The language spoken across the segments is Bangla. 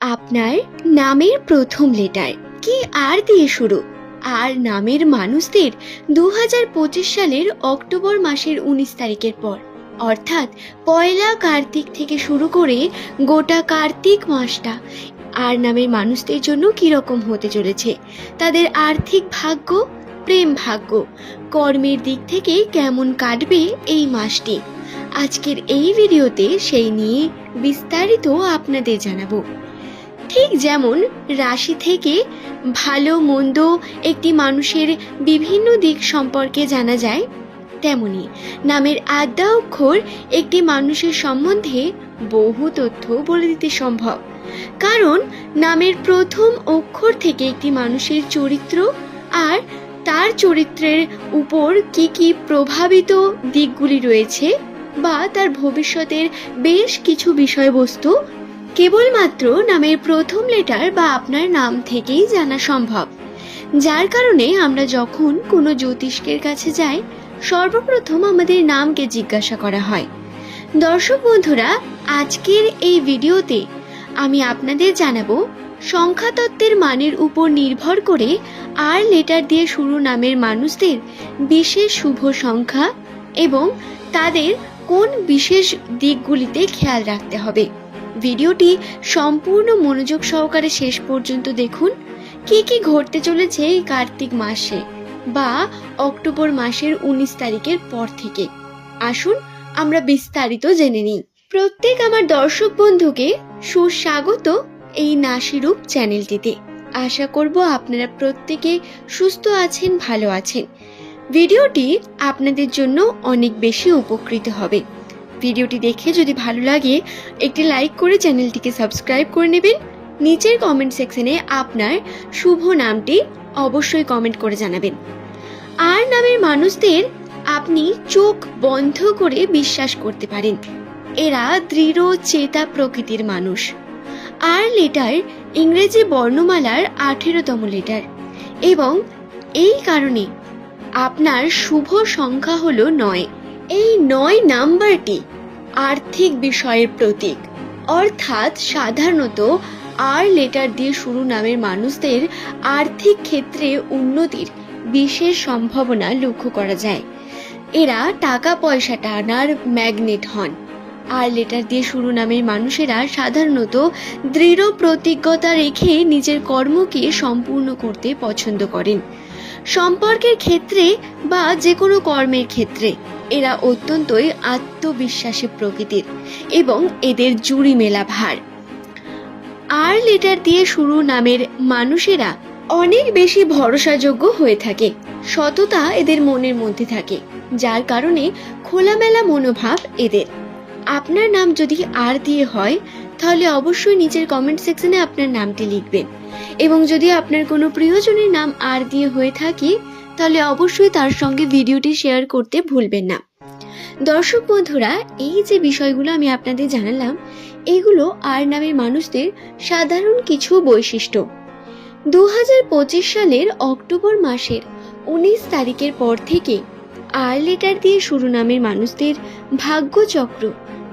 আপনার নামের প্রথম লেটার। কি আর দিয়ে শুরু? আর নামের মানুষদের দু হাজার পঁচিশ সালের অক্টোবর মাসের উনিশ তারিখের পর। অর্থাৎ পয়লা কার্তিক থেকে শুরু করে গোটা কার্তিক মাসটা। আর নামের মানুষদের জন্য কীরকম হতে চলেছে? তাদের আর্থিক ভাগ্য, প্রেম ভাগ্য, কর্মের দিক থেকে কেমন কাটবে এই মাসটি? আজকের এই ভিডিওতে সেই নিয়ে বিস্তারিত আপনাদের জানাব। ঠিক যেমন রাশি থেকে ভালো, মন্দ একটি মানুষের বিভিন্ন দিক সম্পর্কে জানা যায়, তেমনি নামের আদ্যা অক্ষর একটি মানুষের সম্বন্ধে বহু তথ্য বলে দিতে সম্ভব। কারণ নামের প্রথম অক্ষর থেকে একটি মানুষের চরিত্র আর তার চরিত্রের উপর কি কি প্রভাবিত দিকগুলি রয়েছে বা তার ভবিষ্যতের বেশ কিছু বিষয়বস্তু কেবলমাত্র নামের প্রথম লেটার বা আপনার নাম থেকেই জানা সম্ভব। যার কারণে আমরা যখন কোনো জ্যোতিষ্কের কাছে যাই, সর্বপ্রথম আমাদের নামকে জিজ্ঞাসা করা হয়। দর্শক বন্ধুরা, আজকের এই ভিডিওতে আমি আপনাদের জানাব, সংখ্যাতত্ত্বের মানের উপর নির্ভর করে আর লেটার দিয়ে শুরু নামের মানুষদের বিশেষ শুভ সংখ্যা এবং তাদের কোন বিশেষ দিকগুলিতে খেয়াল রাখতে হবে। ভিডিওটি সম্পূর্ণ মনোযোগ সহকারে শেষ পর্যন্ত দেখুন। কি কি ঘটতে চলেছে এই কার্তিক মাসে বা অক্টোবর মাসের উনিশ তারিখের পর থেকে? আসুন, আমরা বিস্তারিত জেনে নিই। প্রত্যেক আমার দর্শক বন্ধুকে সুস্বাগত এই নাসিরূপ চ্যানেলটিতে। আশা করব আপনারা প্রত্যেকে সুস্থ আছেন, ভালো আছেন। ভিডিওটি আপনাদের জন্য অনেক বেশি উপকৃত হবে। ভিডিওটি দেখে যদি ভালো লাগে, একটি লাইক করে চ্যানেলটিকে সাবস্ক্রাইব করে নেবেন। নিচের কমেন্ট সেকশনে আপনার শুভ নামটি অবশ্যই কমেন্ট করে জানাবেন। আর নামের মানুষদের আপনি চোখ বন্ধ করে বিশ্বাস করতে পারেন। এরা দৃঢ়, চেতা প্রকৃতির মানুষ। আর লেটার ইংরেজি বর্ণমালার আঠেরোতম লেটার এবং এই কারণে আপনার শুভ সংখ্যা হলো নয়। এই নয় নাম্বারটি আর্থিক বিষয়ের প্রতীক। অর্থাৎ সাধারণত আর লেটার দিয়ে শুরু নামের মানুষদের আর্থিক ক্ষেত্রে উন্নতির বিশেষ সম্ভাবনা লক্ষ্য করা যায়। এরা টাকা পয়সা টানার ম্যাগনেট হন। আর লেটার দিয়ে শুরু নামের মানুষেরা সাধারণত দৃঢ় প্রতিজ্ঞতা রেখে নিজের কর্মকে সম্পূর্ণ করতে পছন্দ করেন। সম্পর্কের ক্ষেত্রে বা যে কোনো কর্মের ক্ষেত্রে। এরা অত্যন্তই আত্মবিশ্বাসী প্রকৃতির এবং এদের জুড়ি মেলা ভার। আর লেটার দিয়ে শুরু নামের মানুষেরা অনেক বেশি ভরসাযোগ্য হয়ে থাকে। সততা এদের মনের মধ্যে থাকে, যার কারণে খোলামেলা মনোভাব এদের। আপনার নাম যদি আর দিয়ে হয়, তাহলে অবশ্যই নিচের কমেন্ট সেকশনে আপনার নামটি লিখবেন। এবং যদি আপনার কোনো প্রিয়জনের নাম আর দিয়ে হয়ে থাকে তাহলে অবশ্যই তার সঙ্গে ভিডিওটি শেয়ার করতে ভুলবেন না। দর্শক বন্ধুরা, এই যে বিষয়গুলো আমি আপনাদের জানালাম, এগুলো আর নামের মানুষদের সাধারণ কিছু বৈশিষ্ট্য। দু হাজার পঁচিশ সালের অক্টোবর মাসের উনিশ তারিখের পর থেকে আর লেটার দিয়ে শুরু নামের মানুষদের ভাগ্যচক্র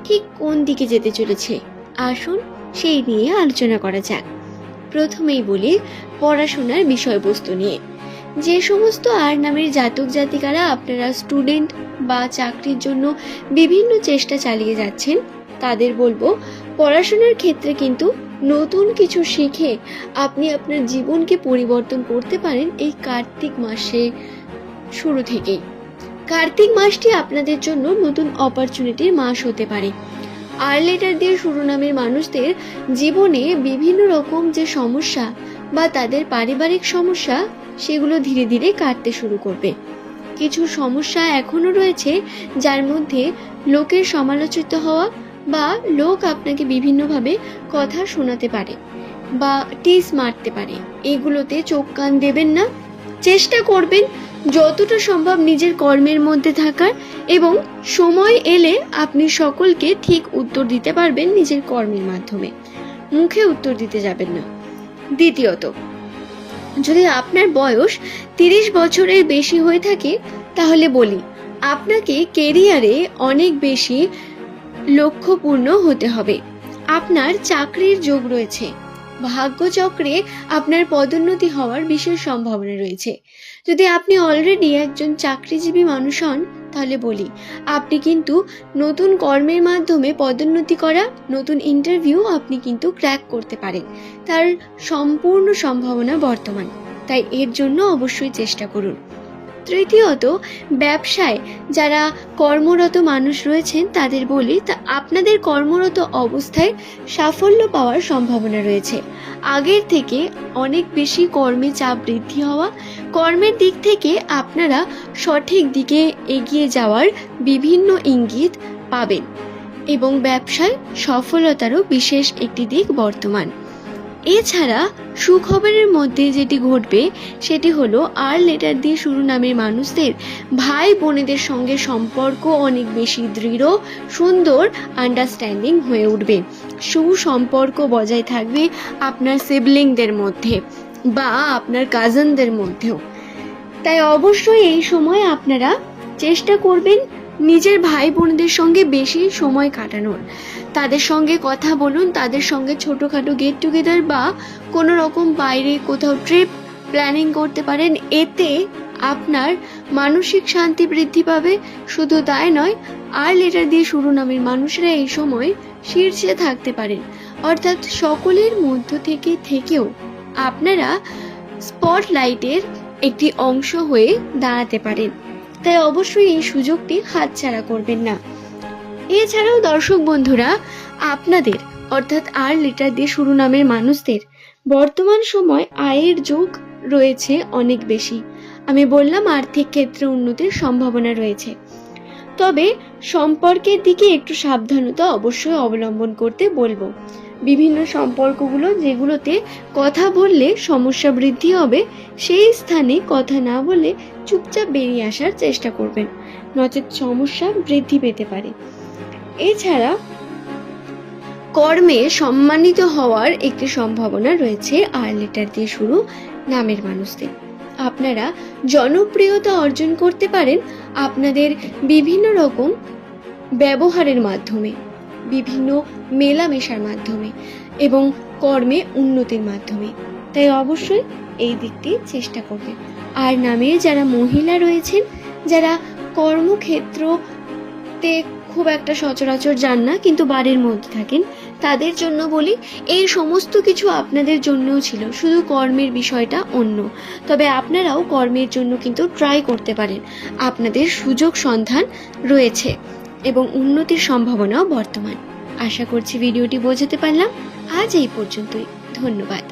ঠিক কোন দিকে যেতে চলেছে, আসুন সেই নিয়ে আলোচনা করা যাক। প্রথমেই বলি পড়াশোনার বিষয়বস্তু নিয়ে। যে সমস্ত আর নামের জাতক জাতিকারা আপনারা স্টুডেন্ট বা চাকরির জন্য বিভিন্ন চেষ্টা চালিয়ে যাচ্ছেন, তাদের বলব, পড়াশোনার ক্ষেত্রে কিন্তু নতুন কিছু শিখে আপনি আপনার জীবনকে পরিবর্তন করতে পারেন এই কার্তিক মাসে শুরু থেকেই। কার্তিক মাসটি আপনাদের জন্য নতুন অপরচুনিটির মাস হতে পারে। আর লেটার দিয়ে শুরু নামের মানুষদের জীবনে বিভিন্ন রকম যে সমস্যা বা তাদের পারিবারিক সমস্যা, সেগুলো ধীরে ধীরে কাটতে শুরু করবে। কিছু সমস্যা এখনও রয়েছে যার মধ্যে লোকের সমালোচিত হওয়া বা লোক আপনাকে বিভিন্নভাবে কথা শোনাতে পারে বা টিস মারতে পারে। এগুলোতে চোখ কান দেবেন না। চেষ্টা করবেন যতটা সম্ভব নিজের কর্মের মধ্যে থাকার এবং সময় এলে আপনি সকলকে ঠিক উত্তর দিতে পারবেন নিজের কর্মের মাধ্যমে। মুখে উত্তর দিতে যাবেন না। দ্বিতীয়ত, যদি আপনার বয়স তিরিশ বছরের বেশি হয়ে থাকে, তাহলে বলি, আপনাকে কেরিয়ারে অনেক বেশি লক্ষ্যপূর্ণ হতে হবে। আপনার চাকরির যোগ রয়েছে। ভাগ্যচক্রে আপনার পদোন্নতি হওয়ার বিশেষ সম্ভাবনা রয়েছে। যদি আপনি অলরেডি একজন চাকরিজীবী মানুষ হন, তাহলে বলি, আপনি কিন্তু নতুন কর্মের মাধ্যমে পদোন্নতি করা, নতুন ইন্টারভিউ আপনি কিন্তু ক্র্যাক করতে পারেন। তার সম্পূর্ণ সম্ভাবনা বর্তমান। তাই এর জন্য অবশ্যই চেষ্টা করুন। তৃতীয়ত, ব্যবসায় যারা কর্মরত মানুষ রয়েছেন তাদের বলি, তা আপনাদের কর্মরত অবস্থায় সাফল্য পাওয়ার সম্ভাবনা রয়েছে। আগের থেকে অনেক বেশি কর্মে চাপ বৃদ্ধি হওয়া, কর্মের দিক থেকে আপনারা সঠিক দিকে এগিয়ে যাওয়ার বিভিন্ন ইঙ্গিত পাবেন এবং ব্যবসায় সফলতারও বিশেষ একটি দিক বর্তমান। এছাড়া সুখবরের মধ্যে যেটি ঘটবে, সেটি হলো আর লেটার দিয়ে শুরু নামের মানুষদের ভাই বোনেদের সঙ্গে সম্পর্ক অনেক বেশি দৃঢ়, সুন্দর আন্ডারস্ট্যান্ডিং হয়ে উঠবে। সুসম্পর্ক বজায় থাকবে আপনার সিবলিংদের মধ্যে বা আপনার কাজিনদের মধ্যেও। তাই অবশ্যই এই সময় আপনারা চেষ্টা করবেন নিজের ভাই বোনদের সঙ্গে বেশি সময় কাটানোর। তাদের সঙ্গে কথা বলুন, তাদের সঙ্গে ছোটোখাটো গেট টুগেদার বা কোনো রকম বাইরে কোথাও ট্রিপ প্ল্যানিং করতে পারেন। এতে আপনার মানসিক শান্তি বৃদ্ধি পাবে। শুধু তাই নয়, আর লেটার দিয়ে শুরু নামের মানুষরা এই সময় শীর্ষে থাকতে পারেন। অর্থাৎ সকলের মধ্য থেকে থেকেও আপনারা স্পটলাইটের একটি অংশ হয়ে দাঁড়াতে পারেন। তাই অবশ্যই এই সুযোগটি হাতছাড়া করবেন না। এছাড়াও দর্শক বন্ধুরা, আপনাদের, অর্থাৎ আর লিটার দিয়ে শুরু নামের মানুষদের, বর্তমান সময় আয়ের যোগ রয়েছে অনেক বেশি। আমি বললাম আর্থিক ক্ষেত্রে উন্নতির সম্ভাবনা রয়েছে। তবে সম্পর্কের দিকে একটু সাবধানতা অবশ্যই অবলম্বন করতে বলব। বিভিন্ন সম্পর্কগুলো যেগুলোতে কথা বললে সমস্যা বৃদ্ধি হবে, সেই স্থানে কথা না বলে চুপচাপ বেরিয়ে আসার চেষ্টা করবেন। নচেত সমস্যা বৃদ্ধি পেতে পারে। এছাড়া কর্মে সম্মানিত হওয়ার একটি সম্ভাবনা রয়েছে আর লেটার দিয়ে শুরু নামের মানুষদের। আপনারা জনপ্রিয়তা অর্জন করতে পারেন আপনাদের বিভিন্ন রকম ব্যবহারের মাধ্যমে। বিভিন্ন মেলামেশার মাধ্যমে এবং কর্মে উন্নতির মাধ্যমে। তাই অবশ্যই এই দিকটি চেষ্টা করবেন আর নামে যারা মহিলা রয়েছেন, যারা কর্মক্ষেত্রতে খুব একটা সচরাচর যান না, কিন্তু বাড়ির মধ্যে থাকেন, তাদের জন্য বলি, এই সমস্ত কিছু আপনাদের জন্যও ছিল, শুধু কর্মের বিষয়টা অন্য। তবে আপনারাও কর্মের জন্য কিন্তু ট্রাই করতে পারেন। আপনাদের সুযোগ সন্ধান রয়েছে এবং উন্নতির সম্ভাবনাও বর্তমান। আশা করছি ভিডিওটি বোঝাতে পারলাম। আজ এই পর্যন্তই। ধন্যবাদ।